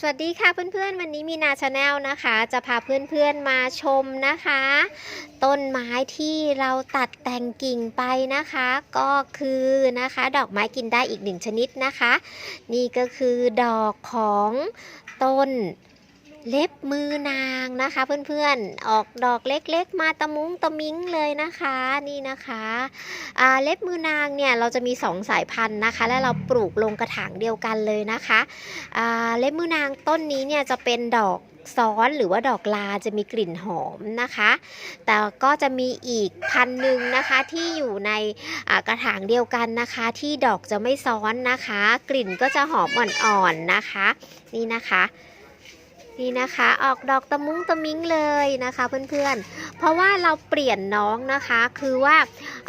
สวัสดีค่ะเพื่อนๆ วันนี้มีนาชาแนลนะคะ จะพาเพื่อนๆมาชมนะคะ ต้นไม้ที่เราตัดแต่งกิ่งไปนะคะ ก็คือนะคะ ดอกไม้กินได้อีกหนึ่งชนิดนะคะ นี่ก็คือดอกของต้น เล็บมือนางนะคะ เพื่อนๆ ออกดอกเล็กๆ มาตะมุ้งตะมิงเลยนะคะนี่นะคะเล็บมือนางเนี่ยเราจะมีสองสายพันธุ์นะคะ และเราปลูกลงกระถางเดียวกันเลยนะคะเล็บมือนางต้นนี้เนี่ยจะเป็นดอกซ้อนหรือว่าดอกลาจะมีกลิ่นหอมนะคะ แต่ก็จะมีอีกพันหนึ่งนะคะที่อยู่ในกระถางเดียวกันนะคะ ที่ดอกจะไม่ซ้อนนะคะ กลิ่นก็จะหอมอ่อนๆนะคะ นี่นะคะ นี่นะคะออกดอกตะมุ้งตะมิงเลยนะคะเพื่อนๆ เพราะว่าเราเปลี่ยนน้องนะคะคือว่า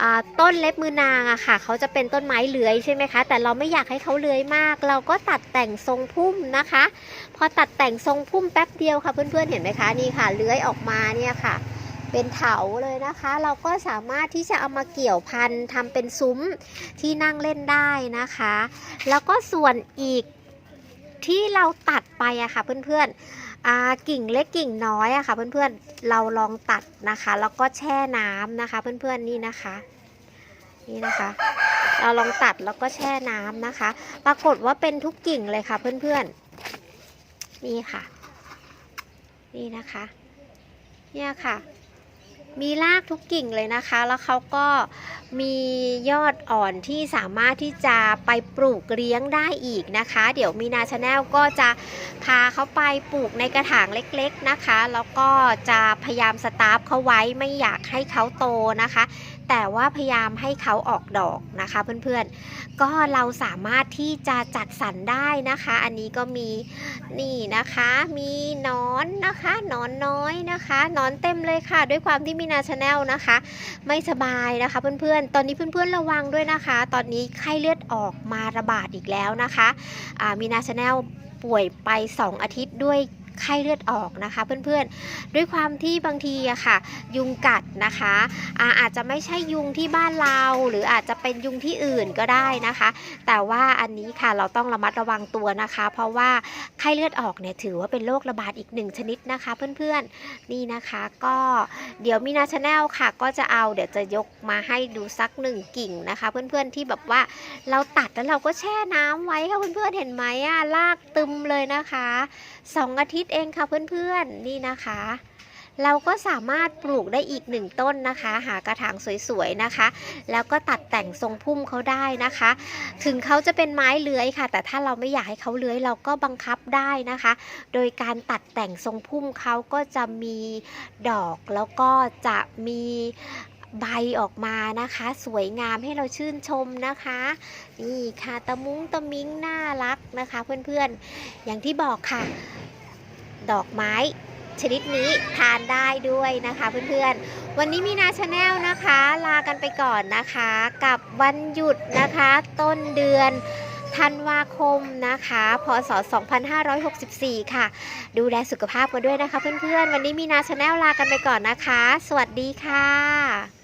อ่าต้นเล็บมือนางอะค่ะเขาจะเป็นต้นไม้เลื้อยใช่ไหมคะแต่เราไม่อยากให้เขาเลื้อยมาก เราก็ตัดแต่งทรงพุ่มนะคะ พอตัดแต่งทรงพุ่มแป๊บเดียวค่ะเพื่อนๆเห็นไหมคะนี่ค่ะเลื้อยออกมาเนี่ยค่ะ เป็นเถาเลยนะคะ เราก็สามารถที่จะเอามาเกี่ยวพันทำเป็นซุ้มที่นั่งเล่นได้นะคะ แล้วก็ส่วนอีก ที่เราตัดไปอะค่ะเพื่อนๆกิ่งเล็กกิ่งน้อยอะค่ะเพื่อนๆเราลองตัดนะคะ แล้วก็แช่น้ำนะคะ เพื่อนๆนี่นะคะ นี่นะคะ เราลองตัดแล้วก็แช่น้ำนะคะ ปรากฏว่าเป็นทุกกิ่งเลยค่ะเพื่อนๆนี่ค่ะ นี่นะคะ เนี่ยค่ะ มีรากทุกกิ่งเลยนะคะ แล้วเขาก็มียอดอ่อนที่สามารถที่จะไปปลูกเลี้ยงได้อีกนะคะ เดี๋ยวมีนาชาแนลก็จะพาเขาไปปลูกในกระถางเล็กๆนะคะ แล้วก็จะพยายามสตาร์ฟเขาไว้ไม่อยากให้เขาโตนะคะ แต่ว่าพยายามให้เขาออกดอกนะคะเพื่อนๆ ก็เราสามารถที่จะจัดสรรได้นะคะ อันนี้ก็มีนี่นะคะมีนอนนะคะนอนน้อยนะคะนอนเต็มเลยค่ะ ด้วยความที่มีนาชาแนลนะคะ ไม่สบายนะคะเพื่อนๆ ตอนนี้เพื่อนๆระวังด้วยนะคะ ตอนนี้ไข้เลือดออกมาระบาดอีกแล้วนะคะมีนาชาแนลป่วยไป 2 อาทิตย์ด้วย ไข้เลือดออกนะคะ เพื่อนๆ ด้วยความที่บางทีอะค่ะ ยุงกัดนะคะอาอาจจะไม่ใช่ยุงที่บ้านเรา หรืออาจจะเป็นยุงที่อื่นก็ได้นะคะ แต่ว่าอันนี้ค่ะเราต้องระมัดระวังตัวนะคะ เพราะว่าไข้เลือดออกเนี่ยถือว่าเป็นโรคระบาดอีกหนึ่งชนิดนะคะ เพื่อนๆนี่นะคะก็เดี๋ยวมีนาชาแนลค่ะ ก็จะเอาเดี๋ยวจะยกมาให้ดูสักหนึ่งกิ่งนะคะ เพื่อนๆที่แบบว่าเราตัดแล้วเราก็แช่น้ำไว้ค่ะเพื่อนๆเห็นไหมอะลากตึมเลยนะคะสองอาทิตย์เองค่ะเพื่อนๆนี่นะคะ เราก็สามารถปลูกได้อีกหนึ่งต้นนะคะ หากระถางสวยๆนะคะ แล้วก็ตัดแต่งทรงพุ่มเขาได้นะคะ ถึงเขาจะเป็นไม้เลื้อยค่ะ แต่ถ้าเราไม่อยากให้เขาเลื้อยเราก็บังคับได้นะคะ โดยการตัดแต่งทรงพุ่มเขาก็จะมีดอกแล้วก็จะมีใบออกมานะคะ สวยงามให้เราชื่นชมนะคะ นี่ค่ะตะมุ้งตะมิงน่ารักนะคะ เพื่อนๆ อย่างที่บอกค่ะ ดอกไม้ชนิดนี้ทานได้ด้วยนะคะเพื่อนๆ วันนี้มีนาชาแนลนะคะ ลากันไปก่อนนะคะ กับวันหยุดนะคะ ต้นเดือนธันวาคมนะคะ พศ 2564 ค่ะ ดูแลสุขภาพกันด้วยนะคะเพื่อนๆ วันนี้มีนาชาแนลลากันไปก่อนนะคะ สวัสดีค่ะ